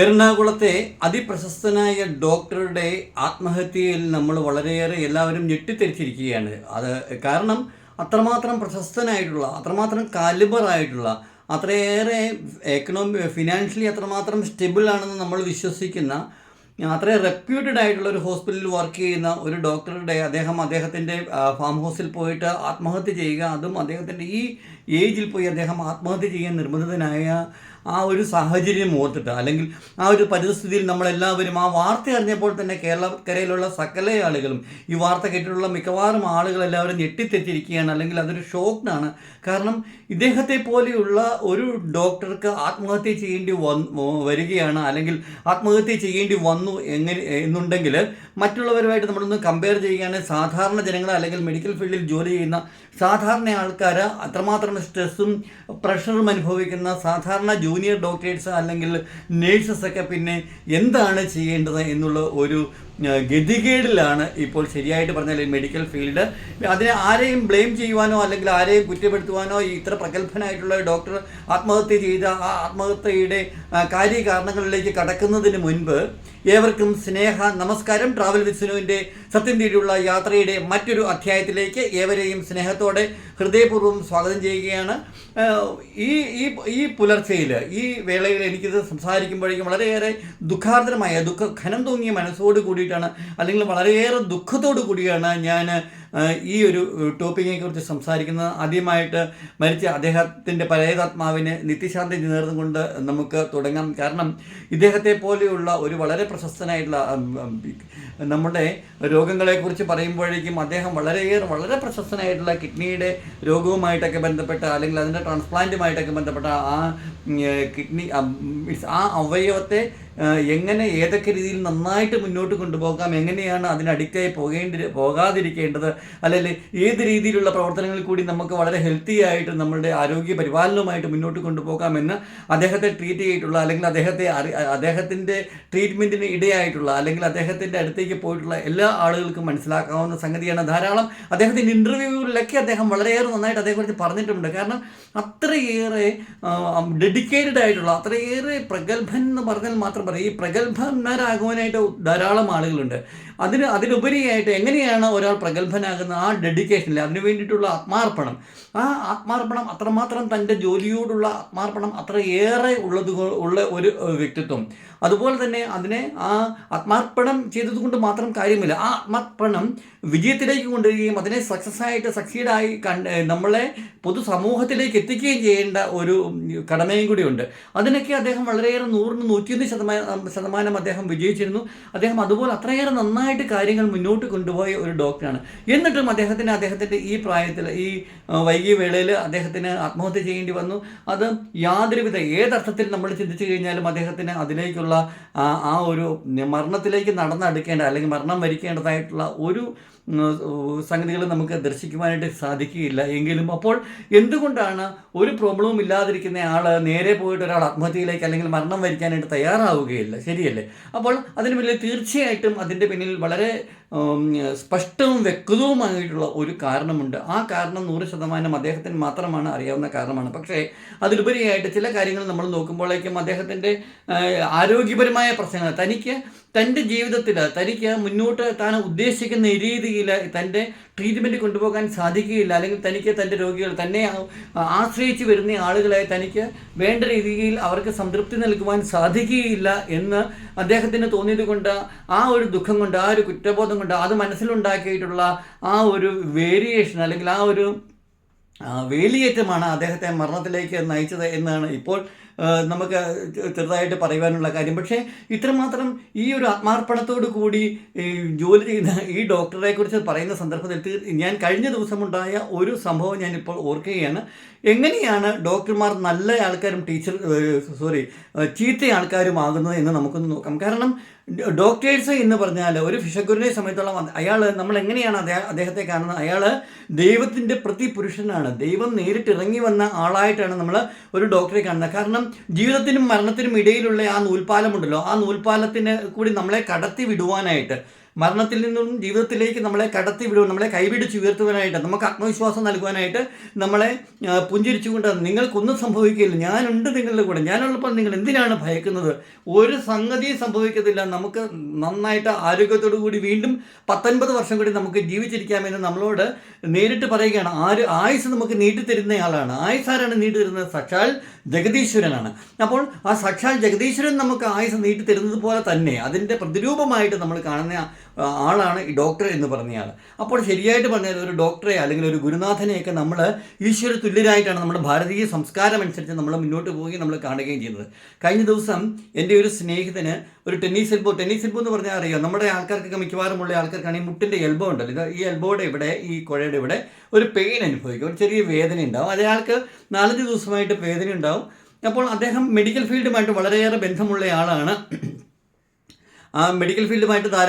എറണാകുളത്തെ അതിപ്രശസ്തനായ ഡോക്ടറുടെ ആത്മഹത്യയിൽ നമ്മൾ വളരെയേറെ എല്ലാവരും ഞെട്ടിത്തെരിച്ചിരിക്കുകയാണ്. അത് കാരണം അത്രമാത്രം പ്രശസ്തനായിട്ടുള്ള അത്രമാത്രം കാലിബറായിട്ടുള്ള അത്രയേറെ എക്കണോമി ഫിനാൻഷ്യലി അത്രമാത്രം സ്റ്റെബിൾ ആണെന്ന് നമ്മൾ വിശ്വസിക്കുന്ന അത്ര റെപ്യൂട്ടഡ് ആയിട്ടുള്ള ഒരു ഹോസ്പിറ്റലിൽ വർക്ക് ചെയ്യുന്ന ഒരു ഡോക്ടറുടെ അദ്ദേഹം അദ്ദേഹത്തിന്റെ ഫാം ഹൗസിൽ പോയിട്ട് ആത്മഹത്യ ചെയ്യുക അതും അദ്ദേഹത്തിന്റെ ഈ ഏജിൽ പോയി അദ്ദേഹം ആത്മഹത്യ ചെയ്യാൻ നിർബന്ധിതനായ ആ ഒരു സാഹചര്യം ഓർത്തിട്ട് അല്ലെങ്കിൽ ആ ഒരു പരിസ്ഥിതിയിൽ നമ്മളെല്ലാവരും ആ വാർത്ത അറിഞ്ഞപ്പോൾ തന്നെ കേരളക്കരയിലുള്ള സകല ആളുകളും ഈ വാർത്ത കേട്ടിട്ടുള്ള മിക്കവാറും ആളുകളെല്ലാവരും ഞെട്ടിത്തെറ്റിരിക്കുകയാണ്. അല്ലെങ്കിൽ അതൊരു ഷോക്കാണ് കാരണം ഇദ്ദേഹത്തെ പോലെയുള്ള ഒരു ഡോക്ടർക്ക് ആത്മഹത്യ ചെയ്യേണ്ടി വരികയാണ്. അല്ലെങ്കിൽ ആത്മഹത്യ ചെയ്യേണ്ടി വന്നു എങ്ങനെ എന്നുണ്ടെങ്കിൽ മറ്റുള്ളവരുമായിട്ട് നമ്മളൊന്ന് കമ്പയർ ചെയ്യുകയാണെങ്കിൽ സാധാരണ ജനങ്ങൾ അല്ലെങ്കിൽ മെഡിക്കൽ ഫീൽഡിൽ ജോലി ചെയ്യുന്ന സാധാരണ ആൾക്കാർ അത്രമാത്രം സ്ട്രെസ്സും പ്രഷറും അനുഭവിക്കുന്ന സാധാരണ ജൂനിയർ ഡോക്ടേഴ്സ് അല്ലെങ്കിൽ നേഴ്സസ് ഒക്കെ പിന്നെ എന്താണ് ചെയ്യേണ്ടത് എന്നുള്ള ഒരു ഗതികേടിലാണ് ഇപ്പോൾ ശരിയായിട്ട് പറഞ്ഞാൽ ഈ മെഡിക്കൽ ഫീൽഡ് അതിനെ ആരെയും ബ്ലെയിം ചെയ്യുവാനോ അല്ലെങ്കിൽ ആരെയും കുറ്റപ്പെടുത്തുവാനോ ഈ ഇത്ര പ്രഗത്ഭനായിട്ടുള്ള ഡോക്ടർ ആത്മഹത്യ ചെയ്ത ആ ആത്മഹത്യയുടെ കാര്യകാരണങ്ങളിലേക്ക് കടക്കുന്നതിന് മുൻപ് ഏവർക്കും സ്നേഹ നമസ്കാരം. ട്രാവൽ വിസ്നുവിന്റെ സത്യം തേടിയുള്ള യാത്രയുടെ മറ്റൊരു അധ്യായത്തിലേക്ക് ഏവരെയും സ്നേഹത്തോടെ ഹൃദയപൂർവം സ്വാഗതം ചെയ്യുകയാണ്. ഈ ഈ ഈ പുലർച്ചയിൽ ഈ വേളയിൽ എനിക്കിത് സംസാരിക്കുമ്പോഴേക്കും വളരെയേറെ ദുഃഖാർദ്രമായ ദുഃഖ ഖനം തൂങ്ങിയ മനസ്സോട് കൂടിയിട്ടാണ് അല്ലെങ്കിൽ വളരെയേറെ ദുഃഖത്തോടു കൂടിയാണ് ഞാൻ ഈ ഒരു ടോപ്പിക്കിനെ കുറിച്ച് സംസാരിക്കുന്നത്. ആദ്യമായിട്ട് മരിച്ച അദ്ദേഹത്തിന്റെ പരേതാത്മാവിനെ നിത്യശാന്തി നേർന്നുകൊണ്ട് നമുക്ക് തുടങ്ങാം. കാരണം ഇദ്ദേഹത്തെ പോലെയുള്ള ഒരു വളരെ പ്രശസ്തനായിട്ടുള്ള നമ്മുടെ രോഗങ്ങളെക്കുറിച്ച് പറയുമ്പോഴേക്കും അദ്ദേഹം വളരെയേറെ വളരെ പ്രശസ്തനായിട്ടുള്ള കിഡ്നിയുടെ രോഗവുമായിട്ടൊക്കെ ബന്ധപ്പെട്ട അല്ലെങ്കിൽ അതിന്റെ ട്രാൻസ്പ്ലാന്റുമായിട്ടൊക്കെ ബന്ധപ്പെട്ട ആ കിഡ്നി ആ അവയവത്തെ എങ്ങനെ ഏതൊക്കെ രീതിയിൽ നന്നായിട്ട് മുന്നോട്ട് കൊണ്ടുപോകാം എങ്ങനെയാണ് അതിന് പോകേണ്ടി പോകാതിരിക്കേണ്ടത് അല്ലെങ്കിൽ ഏത് രീതിയിലുള്ള പ്രവർത്തനങ്ങളിൽ കൂടി നമുക്ക് വളരെ ഹെൽത്തി ആയിട്ട് നമ്മളുടെ ആരോഗ്യ പരിപാലനവുമായിട്ട് മുന്നോട്ട് കൊണ്ടുപോകാമെന്ന് അദ്ദേഹത്തെ ട്രീറ്റ് ചെയ്തിട്ടുള്ള അല്ലെങ്കിൽ അദ്ദേഹത്തെ അദ്ദേഹത്തിന്റെ ട്രീറ്റ്മെന്റിന് ഇടയായിട്ടുള്ള അല്ലെങ്കിൽ അദ്ദേഹത്തിന്റെ അടുത്തേക്ക് പോയിട്ടുള്ള എല്ലാ ആളുകൾക്കും മനസ്സിലാക്കാവുന്ന സംഗതിയാണ് ധാരാളം. അദ്ദേഹത്തിന്റെ ഇന്റർവ്യൂവിലൊക്കെ അദ്ദേഹം വളരെയേറെ നന്നായിട്ട് അതേക്കുറിച്ച് പറഞ്ഞിട്ടുണ്ട്. കാരണം അത്രയേറെ ഡെഡിക്കേറ്റഡ് ആയിട്ടുള്ള അത്രയേറെ പ്രഗത്ഭൻ എന്ന് പറഞ്ഞാൽ മാത്രം പറയും ഈ പ്രഗത്ഭന്മാരാകുവാനായിട്ട് ധാരാളം ആളുകളുണ്ട്. അതിന് അതിലുപരിയായിട്ട് എങ്ങനെയാണ് ഒരാൾ പ്രഗത്ഭനാകുന്ന ആ ഡെഡിക്കേഷനിൽ അതിനു വേണ്ടിയിട്ടുള്ള ആത്മാർപ്പണം. ആ ആത്മാർപ്പണം അത്രമാത്രം തന്റെ ജോലിയോടുള്ള ആത്മാർപ്പണം അത്രയേറെ ഉള്ളത് ഉള്ള ഒരു വ്യക്തിത്വം. അതുപോലെ തന്നെ അതിനെ ആ ആത്മാർപ്പണം ചെയ്തതുകൊണ്ട് മാത്രം കാര്യമില്ല. ആ ആത്മാർപ്പണം വിജയത്തിലേക്ക് കൊണ്ടുവരികയും അതിനെ സക്സസ് ആയിട്ട് സക്സീഡായി കണ്ട് നമ്മളെ പൊതുസമൂഹത്തിലേക്ക് എത്തിക്കുകയും ചെയ്യേണ്ട ഒരു കടമയും കൂടിയുണ്ട്. അതിനൊക്കെ അദ്ദേഹം വളരെയേറെ നൂറിന് നൂറ്റിയൊന്ന് ശതമാനം ശതമാനം അദ്ദേഹം വിജയിച്ചിരുന്നു. അദ്ദേഹം അതുപോലെ അത്രയേറെ നന്നായിട്ട് കാര്യങ്ങൾ മുന്നോട്ട് കൊണ്ടുപോയ ഒരു ഡോക്ടറാണ്. എന്നിട്ടും അദ്ദേഹത്തിന് അദ്ദേഹത്തിന്റെ ഈ പ്രായത്തിൽ ഈ വൈകിയ വേളയിൽ അദ്ദേഹത്തിന് ആത്മഹത്യ ചെയ്യേണ്ടി വന്നു. അത് യാതൊരുവിധ ഏതർത്ഥത്തിൽ നമ്മൾ ചിന്തിച്ചു കഴിഞ്ഞാലും അദ്ദേഹത്തിന് അതിലേക്കുള്ള ആ ആ ഒരു മരണത്തിലേക്ക് നടന്നെടുക്കേണ്ട അല്ലെങ്കിൽ മരണം വരിക്കേണ്ടതായിട്ടുള്ള ഒരു സംഗതികൾ നമുക്ക് ദർശിക്കുവാനായിട്ട് സാധിക്കുകയില്ല. എങ്കിലും അപ്പോൾ എന്തുകൊണ്ടാണ് ഒരു പ്രോബ്ലവും ഇല്ലാതിരിക്കുന്ന ആൾ നേരെ പോയിട്ട് ഒരാൾ ആത്മഹത്യയിലേക്ക് അല്ലെങ്കിൽ മരണം വരിക്കാനായിട്ട് തയ്യാറാവുകയില്ല? ശരിയല്ലേ? അപ്പോൾ അതിന് പിന്നിൽ തീർച്ചയായിട്ടും അതിന്റെ പിന്നിൽ വളരെ സ്പഷ്ടവും വ്യക്തവുമായിട്ടുള്ള ഒരു കാരണമുണ്ട്. ആ കാരണം നൂറ് ശതമാനം അദ്ദേഹത്തിന് മാത്രമാണ് അറിയാവുന്ന കാരണമാണ്. പക്ഷേ അതിലുപരിയായിട്ട് ചില കാര്യങ്ങൾ നമ്മൾ നോക്കുമ്പോഴേക്കും അദ്ദേഹത്തിന്റെ ആരോഗ്യപരമായ പ്രശ്നങ്ങൾ തനിക്ക് തന്റെ ജീവിതത്തിൽ തനിക്ക് മുന്നോട്ട് താൻ ഉദ്ദേശിക്കുന്ന രീതിയിൽ തന്റെ ട്രീറ്റ്മെന്റ് കൊണ്ടുപോകാൻ സാധിക്കുകയില്ല. അല്ലെങ്കിൽ തനിക്ക് തന്റെ രോഗികൾ തന്നെ ആശ്രയിച്ച് വരുന്ന ആളുകളെ തനിക്ക് വേണ്ട രീതിയിൽ അവർക്ക് സംതൃപ്തി നൽകുവാൻ സാധിക്കുകയില്ല എന്ന് അദ്ദേഹത്തിന് തോന്നിയത് കൊണ്ട് ആ ഒരു ദുഃഖം കൊണ്ട് ആ ഒരു കുറ്റബോധം കൊണ്ട് അത് മനസ്സിലുണ്ടാക്കിയിട്ടുള്ള ആ ഒരു വേരിയേഷൻ അല്ലെങ്കിൽ ആ ഒരു വേലിയേറ്റമാണ് അദ്ദേഹത്തെ മരണത്തിലേക്ക് നയിച്ചത് എന്നാണ് ഇപ്പോൾ നമുക്ക് ചെറുതായിട്ട് പറയുവാനുള്ള കാര്യം. പക്ഷേ ഇത്രമാത്രം ഈ ഒരു ആത്മാർപ്പണത്തോടു കൂടി ജോലി ചെയ്യുന്ന ഈ ഡോക്ടറെ കുറിച്ച് പറയുന്ന സന്ദർഭത്തിൽ ഞാൻ കഴിഞ്ഞ ദിവസമുണ്ടായ ഒരു സംഭവം ഞാൻ ഇപ്പോൾ ഓർക്കുകയാണ്. എങ്ങനെയാണ് ഡോക്ടർമാർ നല്ല ആൾക്കാരും ടീച്ചർ സോറി ചീത്ത ആൾക്കാരുമാകുന്നത് എന്ന് നമുക്കൊന്ന് നോക്കാം. കാരണം ഡോക്ടേഴ്സ് എന്ന് പറഞ്ഞാൽ ഒരു ഫിഷഗുരുവിനെ സംബന്ധിച്ചോളം അയാൾ നമ്മൾ എങ്ങനെയാണ് അദ്ദേഹ അദ്ദേഹത്തെ കാണുന്നത്? അയാൾ ദൈവത്തിന്റെ പ്രതിപുരുഷനാണ്. ദൈവം നേരിട്ട് ഇറങ്ങി വന്ന ആളായിട്ടാണ് നമ്മൾ ഒരു ഡോക്ടറെ കാണുന്നത്. കാരണം ജീവിതത്തിനും മരണത്തിനും ഇടയിലുള്ള ആ നൂൽപ്പാലമുണ്ടല്ലോ. ആ നൂൽപ്പാലത്തിന് കൂടി നമ്മളെ കടത്തി വിടുവാനായിട്ട് മരണത്തിൽ നിന്നും ജീവിതത്തിലേക്ക് നമ്മളെ കടത്തി വിടുവാൻ നമ്മളെ കൈപിടിച്ച് ഉയർത്തുവാനായിട്ട് നമുക്ക് ആത്മവിശ്വാസം നൽകുവാനായിട്ട് നമ്മളെ പുഞ്ചിരിച്ചുകൊണ്ട് നിങ്ങൾക്കൊന്നും സംഭവിക്കില്ല ഞാനുണ്ട് നിങ്ങളുടെ കൂടെ. ഞാനുള്ളപ്പോൾ നിങ്ങൾ എന്തിനാണ് ഭയക്കുന്നത്? ഒരു സംഗതിയും സംഭവിക്കത്തില്ല. നമുക്ക് നന്നായിട്ട് ആരോഗ്യത്തോടു കൂടി വീണ്ടും പത്തൊൻപത് വർഷം കൂടി നമുക്ക് ജീവിച്ചിരിക്കാമെന്ന് നമ്മളോട് നേരിട്ട് പറയുകയാണ്. ആര് ആയുസ് നമുക്ക് നീട്ടിത്തരുന്നയാളാണ്. ആയുസ് ആരാണ് നീട്ടിത്തരുന്നത്? സക്ഷാൽ ജഗദീശ്വരനാണ്. അപ്പോൾ ആ സക്ഷാൽ ജഗദീശ്വരൻ നമുക്ക് ആയുസ് നീട്ടിത്തരുന്നത് പോലെ തന്നെ അതിന്റെ പ്രതിരൂപമായിട്ട് നമ്മൾ കാണുന്ന ആളാണ് ഈ ഡോക്ടർ എന്ന് പറഞ്ഞയാൾ അപ്പോൾ ശരിയായിട്ട് പറഞ്ഞാൽ ഒരു ഡോക്ടറെ അല്ലെങ്കിൽ ഒരു ഗുരുനാഥനെയൊക്കെ നമ്മൾ ഈശ്വര തുല്യരായിട്ടാണ് നമ്മുടെ ഭാരതീയ സംസ്കാരം അനുസരിച്ച് നമ്മൾ മുന്നോട്ട് പോവുകയും നമ്മൾ കാണുകയും ചെയ്യുന്നത്. കഴിഞ്ഞ ദിവസം എന്റെ ഒരു സ്നേഹിതന് ഒരു ടെന്നീസ് എൽബോ ടെന്നീസ് എൽബോ എന്ന് പറഞ്ഞാൽ അറിയാം? നമ്മുടെ ആൾക്കാർക്കൊക്കെ മിക്കവാറും ഉള്ള ആൾക്കാർക്കാണ് മുട്ടിന്റെ എൽബോ ഉണ്ടല്ലോ. ഈ എൽബോയുടെ ഇവിടെ ഈ കുഴയുടെ ഇവിടെ ഒരു പെയിൻ അനുഭവിക്കും. ഒരു ചെറിയ വേദന ഉണ്ടാവും. അയാൾക്ക് നാലഞ്ച് ദിവസമായിട്ട് വേദന ഉണ്ടാവും. അപ്പോൾ അദ്ദേഹം മെഡിക്കൽ ഫീൽഡുമായിട്ട് വളരെയേറെ ബന്ധമുള്ള ആളാണ്. മെഡിക്കൽ ഫീൽഡുമായിട്ട് ധാര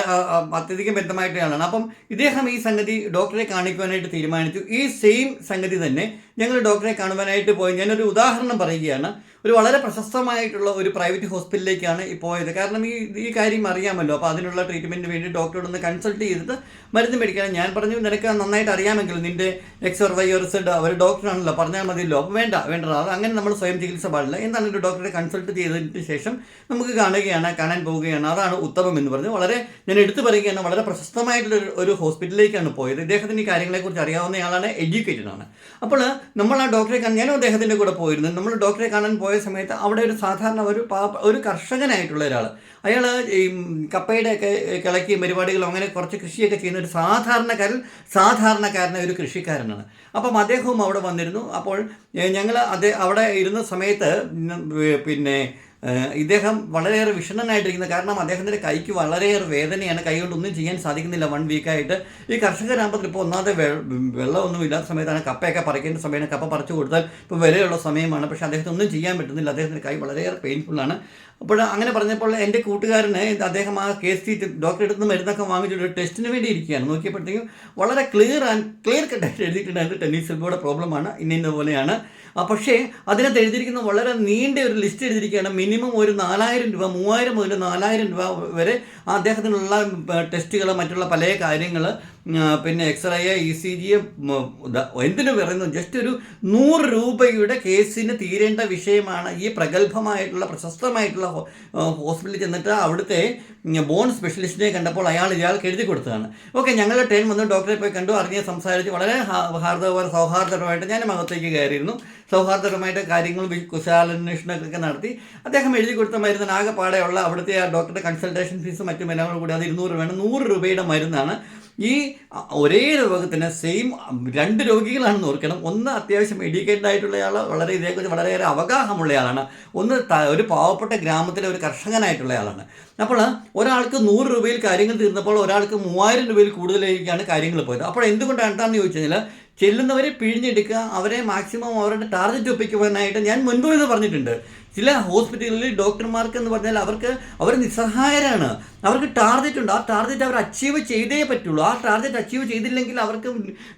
അത്യധികം ബന്ധമായിട്ട് ആളാണ്. അപ്പം ഇദ്ദേഹം ഈ സംഗതി ഡോക്ടറെ കാണിക്കുവാനായിട്ട് തീരുമാനിച്ചു. ഈ സെയിം സംഗതി തന്നെ ഞങ്ങൾ ഡോക്ടറെ കാണുവാനായിട്ട് പോയി. ഞാനൊരു ഉദാഹരണം പറയുകയാണ്. ഒരു വളരെ പ്രശസ്തമായിട്ടുള്ള ഒരു പ്രൈവറ്റ് ഹോസ്പിറ്റലിലേക്കാണ് ഈ പോയത്. കാരണം ഈ ഈ കാര്യം അറിയാമല്ലോ. അപ്പോൾ അതിനുള്ള ട്രീറ്റ്മെന്റിന് വേണ്ടി ഡോക്ടറോട് ഒന്ന് കൺസൾട്ട് ചെയ്തിട്ട് മരുന്ന് മേടിക്കണം. ഞാൻ പറഞ്ഞു നിനക്ക് നന്നായിട്ട് അറിയാമെങ്കിലും നിന്റെ എക്സ് ഓർ സെഡ് അവർ ഡോക്ടറാണല്ലോ പറഞ്ഞാൽ മതിയല്ലോ. അപ്പോൾ വേണ്ട വേണ്ട. അത് അങ്ങനെ നമ്മൾ സ്വയം ചികിത്സ പാടില്ല. എന്താണ് ഒരു ഡോക്ടറെ കൺസൾട്ട് ചെയ്തതിന് ശേഷം നമുക്ക് കാണുകയാണ് കാണാൻ പോവുകയാണ്. അതാണ് ഉത്തമം എന്ന് പറഞ്ഞു വളരെ ഞാൻ എടുത്തു പറയുകയാണ് വളരെ പ്രശസ്തമായിട്ടുള്ള ഒരു- ഹോസ്പിറ്റലിലേക്കാണ് പോയത്. ഇദ്ദേഹത്തിന് ഈ കാര്യങ്ങളെക്കുറിച്ച് അറിയാവുന്നയാളാണ് എഡ്യൂക്കേറ്റഡ് ആണ്. അപ്പോൾ നമ്മൾ ആ ഡോക്ടറെ കാണാൻ ഞാനും അദ്ദേഹത്തിന്റെ കൂടെ പോയിരുന്നു. നമ്മൾ ഡോക്ടറെ കാണാൻ സമയത്ത് അവിടെ ഒരു സാധാരണ ഒരു പാപ്പ ഒരു കർഷകനായിട്ടുള്ള ഒരാൾ. അയാൾ ഈ കപ്പയുടെ ഒക്കെ കിളക്കിയും പരിപാടികളും അങ്ങനെ കുറച്ച് കൃഷിയൊക്കെ ചെയ്യുന്ന ഒരു സാധാരണക്കാരൻ സാധാരണക്കാരനായ ഒരു കൃഷിക്കാരനാണ്. അപ്പം അദ്ദേഹവും അവിടെ വന്നിരുന്നു. അപ്പോൾ ഞങ്ങൾ അവിടെ ഇരുന്ന സമയത്ത് പിന്നെ ഇദ്ദേഹം വളരെയേറെ വിഷണ്ണനായിട്ടിരിക്കുന്നത് കാരണം അദ്ദേഹത്തിന്റെ കൈക്ക് വളരെയേറെ വേദനയാണ്. കൈ കൊണ്ട് ഒന്നും ചെയ്യാൻ സാധിക്കുന്നില്ല വൺ വീക്കായിട്ട് ഈ കർഷകരാകുമ്പോൾ ഇപ്പോൾ ഒന്നാമത്തെ വെ- വെള്ളമൊന്നും ഇല്ലാത്ത സമയത്താണ് കപ്പയൊക്കെ പറിക്കേണ്ട സമയമാണ്. കപ്പ പറിച്ചു കൊടുത്താൽ ഇപ്പോൾ വിലയുള്ള സമയമാണ്. പക്ഷേ അദ്ദേഹത്തിന് ഒന്നും ചെയ്യാൻ പറ്റുന്നില്ല. അദ്ദേഹത്തിന്റെ കൈ വളരെയേറെ പെയിൻഫുള്ളാണ് അപ്പോൾ അങ്ങനെ പറഞ്ഞപ്പോൾ എന്റെ കൂട്ടുകാരന് അദ്ദേഹം ആ കേസ് സീറ്റ് ഡോക്ടറെ അടുത്ത് നിന്ന് മരുന്നൊക്കെ വാങ്ങിച്ചിട്ട് ടെസ്റ്റിന് വേണ്ടി ഇരിക്കുകയാണ് നോക്കിയപ്പോഴത്തേക്കും വളരെ ക്ലിയർ ആൻഡ് ക്ലിയർ കട്ടായിട്ട് എഴുതിയിട്ടുണ്ടായിരുന്നു ടെന്നീസ് എൽബോയുടെ പ്രോബ്ലമാണ് ഇന്ന ഇന്ന പോലെയാണ്. ആ പക്ഷേ അതിനകത്ത് എഴുതിയിരിക്കുന്ന വളരെ നീണ്ട ഒരു ലിസ്റ്റ് എഴുതിയിരിക്കുകയാണ്. മിനിമം ഒരു നാലായിരം രൂപ മൂവായിരം മുതൽ നാലായിരം രൂപ വരെ അദ്ദേഹത്തിനുള്ള ടെസ്റ്റുകൾ മറ്റുള്ള പല കാര്യങ്ങൾ പിന്നെ എക്സ്റേ ഇ സി ജി എന്തിനു പറയുന്നു? ജസ്റ്റ് ഒരു നൂറ് രൂപയുടെ കേസിന് തീരേണ്ട വിഷയമാണ് ഈ പ്രഗത്ഭമായിട്ടുള്ള പ്രശസ്തമായിട്ടുള്ള ഹോസ്പിറ്റലിൽ ചെന്നിട്ട് അവിടുത്തെ ബോൺ സ്പെഷ്യലിസ്റ്റിനെ കണ്ടപ്പോൾ അയാൾ ഇയാൾക്ക് എഴുതി കൊടുത്തതാണ്. ഓക്കെ ഞങ്ങളുടെ ട്രെയിൻ വന്ന് ഡോക്ടറെ പോയി കണ്ടു. അറിഞ്ഞ് സംസാരിച്ച് വളരെ ഹാർദവര ഹാർദവ സൗഹാർദ്ദപരമായിട്ട് ഞാൻ അകത്തേക്ക് കയറിയിരുന്നു. സൗഹാർദ്ദപരമായിട്ട് കാര്യങ്ങൾ കുശാലന്വേഷണങ്ങളൊക്കെ നടത്തി. അദ്ദേഹം എഴുതി കൊടുത്ത മരുന്നിന് ആകെപ്പാടെയുള്ള അവിടുത്തെ ആ ഡോക്ടറുടെ കൺസൾട്ടേഷൻ ഫീസും മറ്റു മരുന്നുകളും കൂടി അത് ഇരുന്നൂറ് രൂപയാണ്. നൂറ് രൂപയുടെ മരുന്നാണ്. ഈ ഒരേ രോഗത്തിന് സെയിം രണ്ട് രോഗികളാണെന്ന് ഓർക്കണം. ഒന്ന് അത്യാവശ്യം എഡ്യൂക്കേറ്റഡ് ആയിട്ടുള്ളയാൾ വളരെ ഇതേക്കുറിച്ച് വളരെയേറെ അവഗാഹമുള്ളയാളാണ്. ഒന്ന് ഒരു പാവപ്പെട്ട ഗ്രാമത്തിലെ ഒരു കർഷകനായിട്ടുള്ളയാളാണ്. അപ്പോൾ ഒരാൾക്ക് നൂറ് രൂപയിൽ കാര്യങ്ങൾ തീർന്നപ്പോൾ ഒരാൾക്ക് മൂവായിരം രൂപയിൽ കൂടുതലേക്കാണ് കാര്യങ്ങൾ പോയത്. അപ്പോൾ എന്തുകൊണ്ടാണ് എന്താണെന്ന് ചോദിച്ചു കഴിഞ്ഞാൽ ചെല്ലുന്നവരെ പിഴിഞ്ഞെടുക്കുക അവരെ മാക്സിമം അവരുടെ ടാർഗറ്റ് ഒപ്പിക്കുവാനായിട്ട് ഞാൻ മുൻപ് ഇത് പറഞ്ഞിട്ടുണ്ട്. ചില ഹോസ്പിറ്റലുകളിൽ ഡോക്ടർമാർക്ക് എന്ന് പറഞ്ഞാൽ അവർക്ക് അവർ നിസ്സഹായരാണ്. അവർക്ക് ടാർഗറ്റ് ഉണ്ട്. ആ ടാർഗറ്റ് അവർ അച്ചീവ് ചെയ്തേ പറ്റുള്ളൂ. ആ ടാർഗറ്റ് അച്ചീവ് ചെയ്തില്ലെങ്കിൽ അവർക്ക്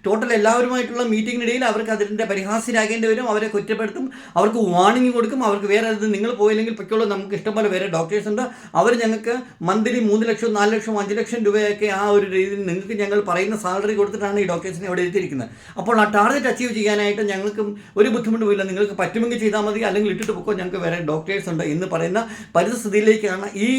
ടോട്ടൽ എല്ലാവരുമായിട്ടുള്ള മീറ്റിങ്ങിനിടയിൽ അവർക്ക് അതിന്റെ പരിഹാസ്യരാകേണ്ടി വരും അവരെ കുറ്റപ്പെടുത്തും. അവർക്ക് വാണിംഗ് കൊടുക്കും. അവർക്ക് വേറെ അത് നിങ്ങൾ പോയില്ലെങ്കിൽ പൊയ്ക്കോളൂ നമുക്ക് ഇഷ്ടംപോലെ വേറെ ഡോക്ടേഴ്സ് ഉണ്ട്. അവർ ഞങ്ങൾക്ക് മന്ത്ലി മൂന്ന് ലക്ഷം നാല് ലക്ഷം അഞ്ച് ലക്ഷം രൂപയൊക്കെ ആ ഒരു രീതിയിൽ നിങ്ങൾക്ക് ഞങ്ങൾ പറയുന്ന സാലറി കൊടുത്തിട്ടാണ് ഈ ഡോക്ടേഴ്സിനെ അവിടെ എത്തിയിരിക്കുന്നത്. അപ്പോൾ ആ ടാർഗറ്റ് അച്ചീവ് ചെയ്യാനായിട്ട് ഞങ്ങൾക്കും ഒരു ബുദ്ധിമുട്ടുമില്ല. നിങ്ങൾക്ക് പറ്റുമെങ്കിൽ ചെയ്താൽ മതി. അല്ലെങ്കിൽ ഇട്ടിട്ട് പൊക്കോ. ഞങ്ങൾക്ക് വേറെ ഡോക്ടേഴ്സ് ഉണ്ട് എന്ന് പറയുന്ന പരിസ്ഥിതിയിലേക്കാണ് ഈ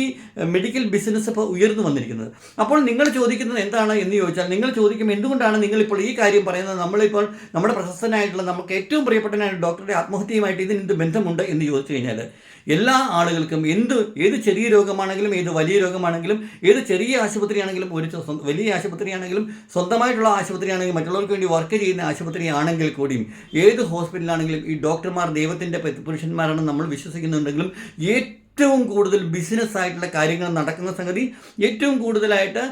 മെഡിക്കൽ ബിസിനസ് ഇപ്പോൾ ഉയർന്നു വന്നിരിക്കുന്നത്. അപ്പോൾ നിങ്ങൾ ചോദിക്കുന്നത് എന്താണ് എന്ന് ചോദിച്ചാൽ നിങ്ങൾ ചോദിക്കും എന്തുകൊണ്ടാണ് നിങ്ങളിപ്പോൾ ഈ കാര്യം പറയുന്നത്? നമ്മളിപ്പോൾ നമ്മുടെ പ്രശസ്തനായിട്ടുള്ള നമുക്ക് ഏറ്റവും പ്രിയപ്പെട്ടനായ ഡോക്ടറുടെ ആത്മഹത്യയുമായിട്ട് ഇതിന് എന്ത് ബന്ധമുണ്ട് എന്ന് ചോദിച്ചു കഴിഞ്ഞാൽ എല്ലാ ആളുകൾക്കും എന്ത് ഏത് ചെറിയ രോഗമാണെങ്കിലും ഏത് വലിയ രോഗമാണെങ്കിലും ഏത് ചെറിയ ആശുപത്രിയാണെങ്കിലും ഒരു വലിയ ആശുപത്രിയാണെങ്കിലും സ്വന്തമായിട്ടുള്ള ആശുപത്രിയാണെങ്കിലും മറ്റുള്ളവർക്ക് വേണ്ടി വർക്ക് ചെയ്യുന്ന ആശുപത്രിയാണെങ്കിൽ കൂടിയും ഏത് ഹോസ്പിറ്റലാണെങ്കിലും ഈ ഡോക്ടർമാർ ദൈവത്തിന്റെ പുരുഷന്മാരാണ് നമ്മൾ വിശ്വസിക്കുന്നുണ്ടെങ്കിലും ഏറ്റവും കൂടുതൽ ബിസിനസ് ആയിട്ടുള്ള കാര്യങ്ങൾ നടക്കുന്ന സംഗതി ഏറ്റവും കൂടുതലായിട്ട്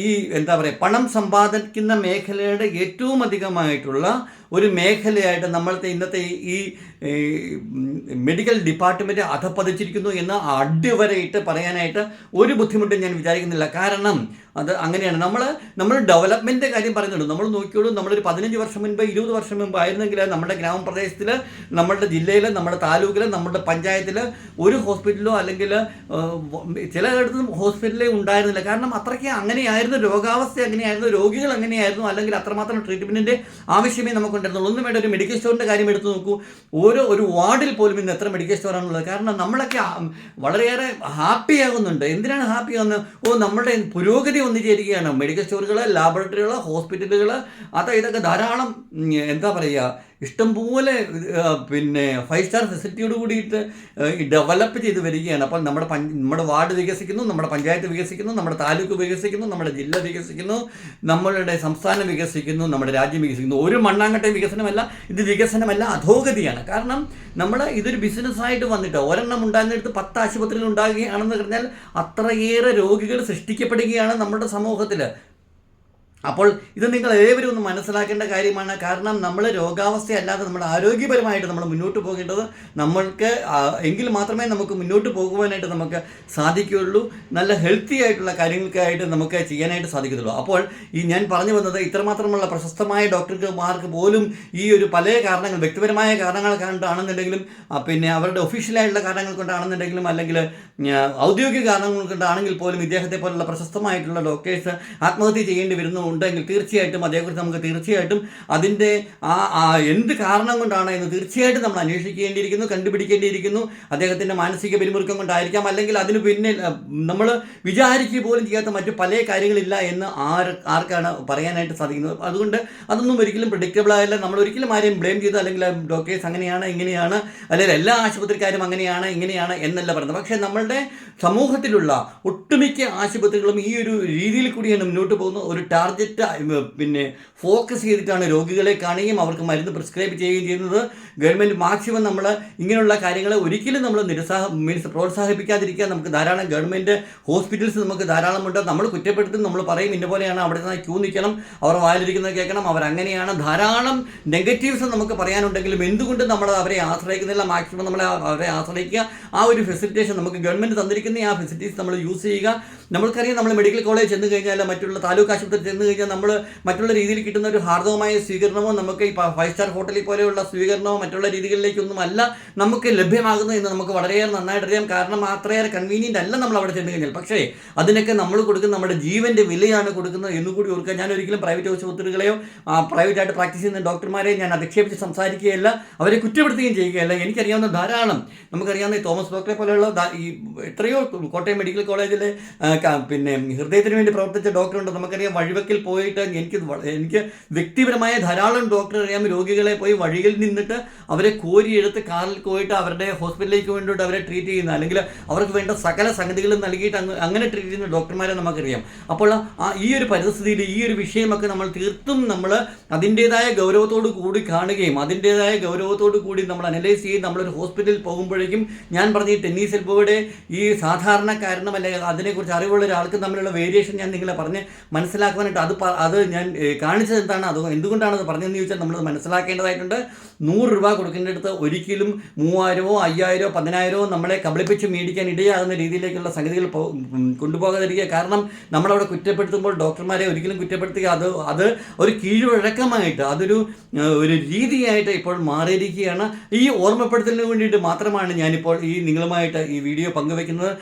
ഈ എന്താ പറയുക പണം സമ്പാദിക്കുന്ന മേഖലയുടെ ഏറ്റവും അധികമായിട്ടുള്ള ഒരു മേഖലയായിട്ട് നമ്മളത്തെ ഇന്നത്തെ ഈ- മെഡിക്കൽ ഡിപ്പാർട്ട്മെന്റ് അധപ്പതിച്ചിരിക്കുന്നു എന്ന് അടിവരയിട്ട് പറയാനായിട്ട് ഒരു ബുദ്ധിമുട്ടും ഞാൻ വിചാരിക്കുന്നില്ല. കാരണം അത് അങ്ങനെയാണ്. നമ്മൾ നമ്മൾ ഡെവലപ്മെന്റ് കാര്യം പറയുന്നുണ്ട്. നമ്മൾ നോക്കിയോളൂ നമ്മളൊരു പതിനഞ്ച് വർഷം മുൻപ് ഇരുപത് വർഷം മുമ്പ് ആയിരുന്നെങ്കിൽ നമ്മുടെ ഗ്രാമപ്രദേശത്തിൽ നമ്മുടെ ജില്ലയിൽ നമ്മുടെ താലൂക്കിൽ നമ്മുടെ പഞ്ചായത്തിൽ ഒരു ഹോസ്പിറ്റലോ അല്ലെങ്കിൽ ചിലയിടത്തും ഹോസ്പിറ്റലേ ഉണ്ടായിരുന്നില്ല. കാരണം അത്രയ്ക്ക് അങ്ങനെയായിരുന്നു രോഗാവസ്ഥ അങ്ങനെയായിരുന്നു രോഗികൾ അങ്ങനെയായിരുന്നു. അല്ലെങ്കിൽ അത്രമാത്രം ട്രീറ്റ്മെന്റിന്റെ ആവശ്യമേ നമുക്കുണ്ടായിരുന്നുള്ളൂ. ഒന്നും വേണ്ട ഒരു മെഡിക്കൽ സ്റ്റോറിന്റെ കാര്യം എടുത്ത് നോക്കൂ. ഓരോ ഒരു വാർഡിൽ പോലും ഇന്ന് എത്ര മെഡിക്കൽ സ്റ്റോറാണുള്ളത് കാരണം നമ്മളൊക്കെ വളരെയേറെ ഹാപ്പി ആകുന്നുണ്ട്. എന്തിനാണ് ഹാപ്പി ആകുന്നത് ഓ നമ്മുടെ പുരോഗതി വന്നു ചേരുകയാണ് മെഡിക്കൽ സ്റ്റോറുകൾ ലാബോറട്ടറികൾ ഹോസ്പിറ്റലുകൾ അത് ഇതൊക്കെ ധാരാളം എന്താ പറയുക ഇഷ്ടംപോലെ പിന്നെ ഫൈവ് സ്റ്റാർ ഫെസിലിറ്റിയോട് കൂടിയിട്ട് ഡെവലപ്പ് ചെയ്ത് വരികയാണ്. അപ്പോൾ നമ്മുടെ നമ്മുടെ വാർഡ് വികസിക്കുന്നു നമ്മുടെ പഞ്ചായത്ത് വികസിക്കുന്നു നമ്മുടെ താലൂക്ക് വികസിക്കുന്നു നമ്മുടെ ജില്ല വികസിക്കുന്നു നമ്മളുടെ സംസ്ഥാനം വികസിക്കുന്നു നമ്മുടെ രാജ്യം വികസിക്കുന്നു. ഒരു മണ്ണാങ്കട്ടയും വികസനമല്ല ഇത് വികസനമല്ല അധോഗതിയാണ്. കാരണം നമ്മൾ ഇതൊരു ബിസിനസ്സായിട്ട് വന്നിട്ട് ഒരെണ്ണം ഉണ്ടാകുന്നിടത്ത് പത്ത് ആശുപത്രികൾ ഉണ്ടാകുകയാണെന്ന് പറഞ്ഞാൽ അത്രയേറെ രോഗികൾ സൃഷ്ടിക്കപ്പെടുകയാണ് നമ്മുടെ സമൂഹത്തിൽ അപ്പോൾ ഇത് നിങ്ങൾ ഏവരും ഒന്ന് മനസ്സിലാക്കേണ്ട കാര്യമാണ്. കാരണം നമ്മൾ രോഗാവസ്ഥയല്ലാതെ നമ്മുടെ ആരോഗ്യപരമായിട്ട് നമ്മൾ മുന്നോട്ട് പോകേണ്ടത് നമ്മൾക്ക് എങ്കിൽ മാത്രമേ നമുക്ക് മുന്നോട്ട് പോകുവാനായിട്ട് നമുക്ക് സാധിക്കുകയുള്ളൂ. നല്ല ഹെൽത്തി ആയിട്ടുള്ള കാര്യങ്ങൾക്കായിട്ട് നമുക്ക് ചെയ്യാനായിട്ട് സാധിക്കത്തുള്ളൂ. അപ്പോൾ ഈ ഞാൻ പറഞ്ഞു വന്നത് ഇത്രമാത്രമുള്ള പ്രശസ്തമായ ഡോക്ടർമാർക്ക് പോലും ഈ ഒരു പല കാരണങ്ങൾ വ്യക്തിപരമായ കാരണങ്ങൾ കൊണ്ടാണെന്നുണ്ടെങ്കിലും പിന്നെ അവരുടെ ഒഫീഷ്യലായിട്ടുള്ള കാരണങ്ങൾ കൊണ്ടാണെന്നുണ്ടെങ്കിലും അല്ലെങ്കിൽ ഔദ്യോഗിക കാരണങ്ങൾ കൊണ്ടാണെങ്കിൽ പോലും ഇദ്ദേഹത്തെ പോലുള്ള പ്രശസ്തമായിട്ടുള്ള ഡോക്ടേഴ്സ് ആത്മഹത്യ ചെയ്യേണ്ടി വരുന്നുണ്ടെങ്കിൽ തീർച്ചയായിട്ടും അതേക്കുറിച്ച് നമുക്ക് തീർച്ചയായിട്ടും അതിന്റെ ആ എന്ത് കാരണം കൊണ്ടാണ് എന്ന് തീർച്ചയായിട്ടും നമ്മൾ അന്വേഷിക്കേണ്ടിയിരിക്കുന്നു കണ്ടുപിടിക്കേണ്ടിയിരിക്കുന്നു. അദ്ദേഹത്തിന്റെ മാനസിക പിരിമുറുക്കം കൊണ്ടായിരിക്കാം. അല്ലെങ്കിൽ അതിന് പിന്നിൽ നമ്മൾ വിചാരിക്കുക പോലും ചെയ്യാത്ത മറ്റു പല കാര്യങ്ങളില്ല എന്ന് ആർ ആർക്കാണ് പറയാനായിട്ട് സാധിക്കുന്നത്. അതുകൊണ്ട് അതൊന്നും ഒരിക്കലും പ്രഡിക്റ്റബിൾ ആയില്ല. നമ്മൾ ഒരിക്കലും ആരെയും ബ്ലെയിം ചെയ്ത് അല്ലെങ്കിൽ ഡോക്ടേഴ്സ് അങ്ങനെയാണ് ഇങ്ങനെയാണ് അല്ലെങ്കിൽ എല്ലാ ആശുപത്രിക്കാരും അങ്ങനെയാണ് ഇങ്ങനെയാണ് എന്നല്ല പറയുന്നത് പക്ഷേ നമ്മളുടെ സമൂഹത്തിലുള്ള ഒട്ടുമിക്ക ആശുപത്രികളും ഈ ഒരു രീതിയിൽ കൂടിയാണ് മുന്നോട്ട് പോകുന്ന ഒരു ടാർഗറ്റ് പിന്നെ ഫോക്കസ് ചെയ്തിട്ടാണ് രോഗികളെ കാണുകയും അവർക്ക് മരുന്ന് പ്രിസ്ക്രൈബ് ചെയ്യുകയും ചെയ്യുന്നത്. ഗവൺമെന്റ് മാക്സിമം നമ്മൾ ഇങ്ങനെയുള്ള കാര്യങ്ങളെ ഒരിക്കലും നമ്മൾ നിരുത്സാഹ മീൻസ് പ്രോത്സാഹിപ്പിക്കാതിരിക്കാൻ നമുക്ക് ധാരാളം ഗവൺമെന്റ് ഹോസ്പിറ്റൽസ് നമുക്ക് ധാരാളമുണ്ട്. നമ്മൾ കുറ്റപ്പെടുത്തും നമ്മൾ പറയും ഇന്ന പോലെയാണ് അവിടെ നിന്ന് ക്യൂ നിൽക്കണം അവർ വായിലിരിക്കുന്നത് കേൾക്കണം അവർ അങ്ങനെയാണ്. ധാരാളം നെഗറ്റീവ്സ് നമുക്ക് പറയാനുണ്ടെങ്കിലും എന്തുകൊണ്ട് നമ്മൾ അവരെ ആശ്രയിക്കുന്നില്ല? മാക്സിമം നമ്മളെ അവരെ ആശ്രയിക്കുക. ആ ഒരു ഫെസിലിറ്റേഷൻ നമുക്ക് ഗവൺമെന്റ് തന്നിരിക്കുന്ന ആ ഫെസിലിറ്റീസ് നമ്മൾ യൂസ് ചെയ്യുക. നമ്മൾക്കറിയാം നമ്മൾ മെഡിക്കൽ കോളേജ് ചെന്ന് കഴിഞ്ഞാൽ മറ്റുള്ള താലൂക്ക് ആശുപത്രി ചെന്ന് കഴിഞ്ഞാൽ നമ്മൾ മറ്റുള്ള രീതിയിൽ കിട്ടുന്ന ഒരു ഹാർദവമായ സ്വീകരണമോ നമുക്ക് ഈ ഫൈവ് സ്റ്റാർ ഹോട്ടലിൽ പോലെയുള്ള സ്വീകരണമോ മറ്റുള്ള രീതികളിലേക്കൊന്നും അല്ല നമുക്ക് ലഭ്യമാകുന്നത് എന്ന് നമുക്ക് വളരെയേറെ നന്നായിട്ട് അറിയാം. കാരണം അത്രയേറെ കൺവീനിയന്റ് അല്ല നമ്മൾ അവിടെ ചെന്ന് കഴിഞ്ഞാൽ. പക്ഷേ അതിനൊക്കെ നമ്മൾ കൊടുക്കുന്ന നമ്മുടെ ജീവന്റെ വിലയാണ് കൊടുക്കുന്നത് എന്നുകൂടി ഓർക്കുക. ഞാൻ ഒരിക്കലും പ്രൈവറ്റ് ആശുപത്രികളെയോ പ്രൈവറ്റ് ആയിട്ട് പ്രാക്ടീസ് ചെയ്യുന്ന ഡോക്ടർമാരെ ഞാൻ അധിക്ഷേപിച്ച് സംസാരിക്കുകയല്ല. അവരെ കുറ്റപ്പെടുത്തുകയും ചെയ്യുകയല്ല. എനിക്കറിയാവുന്ന ധാരാളം നമുക്കറിയാവുന്ന തോമസ് ഡോക്ടറെ പോലെയുള്ള ഈ എത്രയോ കോട്ടയം മെഡിക്കൽ കോളേജിലെ പിന്നെ ഹൃദയത്തിന് വേണ്ടി പ്രവർത്തിച്ച ഡോക്ടറുണ്ട് നമുക്കറിയാം വഴിവെക്കിൽ പോയിട്ട് എനിക്ക് എനിക്ക് വ്യക്തിപരമായ ധാരാളം ഡോക്ടർ അറിയാം. രോഗികളെ പോയി വഴിയിൽ നിന്നിട്ട് അവരെ കോരിയെടുത്ത് കാറിൽ പോയിട്ട് അവരുടെ ഹോസ്പിറ്റലിലേക്ക് വേണ്ടിയിട്ട് അവരെ ട്രീറ്റ് ചെയ്യുന്ന അല്ലെങ്കിൽ അവർക്ക് വേണ്ട സകല സംഗതികളും നൽകിയിട്ട് അങ്ങ് അങ്ങനെ ട്രീറ്റ് ചെയ്യുന്ന ഡോക്ടർമാരെ നമുക്കറിയാം. അപ്പോൾ ഈ ഒരു പരിസ്ഥിതിയിൽ ഈ ഒരു വിഷയമൊക്കെ നമ്മൾ തീർത്തും നമ്മൾ അതിന്റേതായ ഗൗരവത്തോട് കൂടി കാണുകയും അതിന്റേതായ ഗൗരവത്തോട് കൂടി നമ്മൾ അനലൈസ് ചെയ്ത് നമ്മളൊരു ഹോസ്പിറ്റലിൽ പോകുമ്പോഴേക്കും ഞാൻ പറഞ്ഞ ഈ ടെന്നീസ് എൽബോയുടെ ഈ സാധാരണ അല്ലെങ്കിൽ അതിനെക്കുറിച്ച് അറിവുള്ള ഒരാൾക്ക് തമ്മിലുള്ള വേരിയേഷൻ ഞാൻ നിങ്ങളെ പറഞ്ഞ് മനസ്സിലാക്കുവാനായിട്ട് അത് അത് ഞാൻ കാണിച്ചത് എന്താണ്? അത് എന്തുകൊണ്ടാണ് അത് പറഞ്ഞതെന്ന് ചോദിച്ചാൽ നമ്മൾ മനസ്സിലാക്കേണ്ടതായിട്ടുണ്ട്. നൂറ് രൂപ കൊടുക്കേണ്ടടുത്ത് ഒരിക്കലും മൂവായിരമോ അയ്യായിരമോ പതിനായിരമോ നമ്മളെ കബളിപ്പിച്ച് മേടിക്കാൻ ഇടയാകുന്ന രീതിയിലേക്കുള്ള സംഗതികൾ കൊണ്ടുപോകാതിരിക്കുക. കാരണം നമ്മളവിടെ കുറ്റപ്പെടുത്തുമ്പോൾ ഡോക്ടർമാരെ ഒരിക്കലും കുറ്റപ്പെടുത്തുക. അത് അത് ഒരു കീഴ്വഴക്കമായിട്ട് അതൊരു ഒരു രീതിയായിട്ട് ഇപ്പോൾ മാറിയിരിക്കുകയാണ്. ഈ ഓർമ്മപ്പെടുത്തലിന് വേണ്ടിയിട്ട് മാത്രമാണ് ഞാനിപ്പോൾ ഈ നിങ്ങളുമായിട്ട് ഈ വീഡിയോ പങ്കുവെക്കുന്നത്.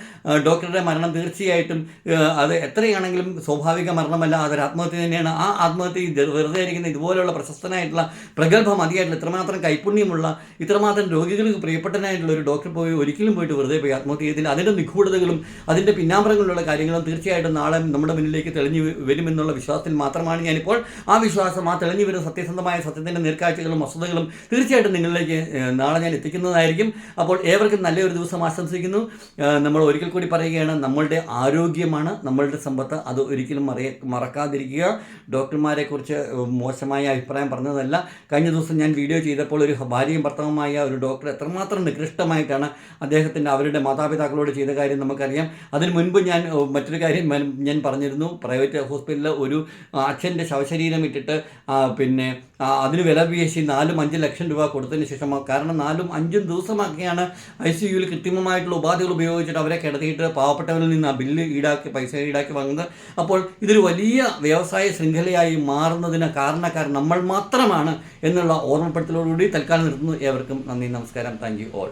ഡോക്ടറുടെ മരണം തീർച്ചയായിട്ടും ഏഹ്, അത് എത്രയാണെങ്കിലും സ്വാഭാവിക മരണമല്ല അതൊരു ആത്മഹത്യ തന്നെയാണ്. ആ ആത്മഹത്യ വെറുതെ ഇരിക്കുന്ന ഇതുപോലെയുള്ള പ്രശസ്തനായിട്ടുള്ള പ്രഗത്ഭ മതിയായിട്ടുള്ള ഇത്രമാത്രം കൈപുണ്യമുള്ള ഇത്രമാത്രം രോഗികൾക്ക് പ്രിയപ്പെട്ടനായിട്ടുള്ള ഒരു ഡോക്ടർ പോയി ഒരിക്കലും പോയിട്ട് വെറുതെ പോയി ആത്മഹത്യ ചെയ്തില്ല അതിന്റെ നിഗൂഢതകളും അതിന്റെ പിന്നാമ്പറങ്ങളിലുള്ള കാര്യങ്ങളും തീർച്ചയായിട്ടും നാളെ നമ്മുടെ മുന്നിലേക്ക് തെളിഞ്ഞു വരുമെന്നുള്ള വിശ്വാസത്തിൽ മാത്രമാണ് ഞാനിപ്പോൾ. ആ വിശ്വാസം ആ തെളിഞ്ഞു വരുന്ന സത്യസന്ധമായ സത്യത്തിന്റെ നേർക്കാഴ്ചകളും വസ്തുതകളും തീർച്ചയായിട്ടും നിങ്ങളിലേക്ക് നാളെ ഞാൻ എത്തിക്കുന്നതായിരിക്കും. അപ്പോൾ ഏവർക്കും നല്ലൊരു ദിവസം ആശംസിക്കുന്നു. നമ്മൾ ഒരിക്കൽ കൂടി പറയുകയാണ് നമ്മളുടെ ആരോഗ്യമാണ് നമ്മളുടെ സമ്പത്ത്. അത് ഒരിക്കലും മറിയ മറക്കാതിരിക്കുക. ഡോക്ടർമാരെക്കുറിച്ച് മോശമായ അഭിപ്രായം പറഞ്ഞതല്ല. കഴിഞ്ഞ ദിവസം ഞാൻ വീഡിയോ ചെയ്തപ്പോൾ ഒരു ഭാര്യയും ഭർത്താവുമായ ഒരു ഡോക്ടർ എത്രമാത്രം നികൃഷ്ടമായിട്ടാണ് അദ്ദേഹത്തിന്റെ അവരുടെ മാതാപിതാക്കളോട് ചെയ്ത കാര്യം നമുക്കറിയാം. അതിന് മുൻപ് ഞാൻ മറ്റൊരു കാര്യം ഞാൻ- പറഞ്ഞിരുന്നു. പ്രൈവറ്റ് ഹോസ്പിറ്റലിൽ ഒരു അച്ഛന്റെ ശവശരീരം ഇട്ടിട്ട് പിന്നെ അതിന് വില പേശി നാലും അഞ്ച് ലക്ഷം രൂപ കൊടുത്തതിന് ശേഷം കാരണം നാലും അഞ്ചും ദിവസമാക്കിയാണ് ഐ സി യുവിൽ കൃത്രിമമായിട്ടുള്ള ഉപാധികൾ ഉപയോഗിച്ചിട്ട് അവരെ കിടത്തിയിട്ട് പാവപ്പെട്ടവരിൽ നിന്ന് ആ ബില്ല് ഈടാക്കി പൈസ ഈടാക്കി വാങ്ങുന്നത്. അപ്പോൾ ഇതൊരു വലിയ വ്യവസായ ശൃംഖലയായി മാറുന്നതിന് കാരണക്കാരൻ നമ്മൾ മാത്രമാണ് എന്നുള്ള ഓർമ്മപ്പെടുത്തലോടുകൂടി തൽക്കാലം നിർത്തുന്നു. ഏവർക്കും നന്ദി നമസ്കാരം. Thank you all.